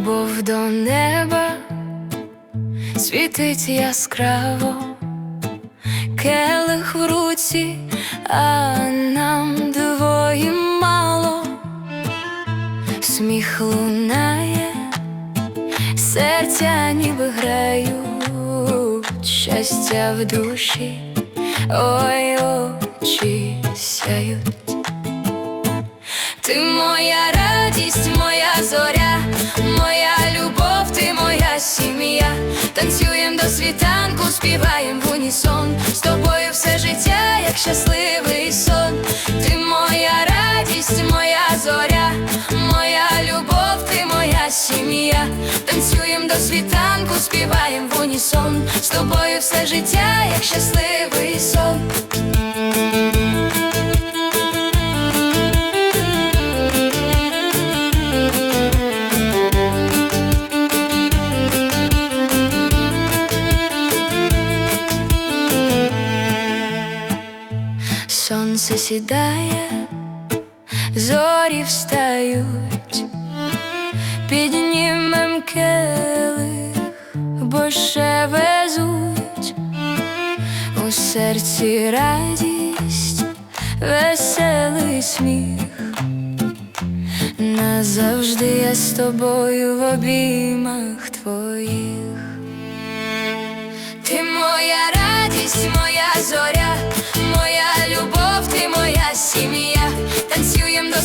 любов до неба світить яскраво, келих в руці, а нам двоїм мало, сміх лунає, серця ніби грають, щастя в душі, ой, очі сяють. Ти моя радість, моя зоря, сім'я. Танцюєм до світанку, співаєм в унісон. З тобою все життя, як щасливий сон. Ти моя радість, моя зоря, моя любов, ти моя сім'я. Танцюєм до світанку, співаєм в унісон. З тобою все життя, як щасливий сон. Сонце сідає, зорі встають, піднімем келих, бо ще везуть у серці радість, веселий сміх. Назавжди я з тобою в обіймах твоїх. Ти моя радість, моя зоря,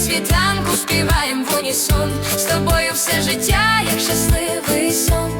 світанку, співаєм в унісон. З тобою все життя, як щасливий сон.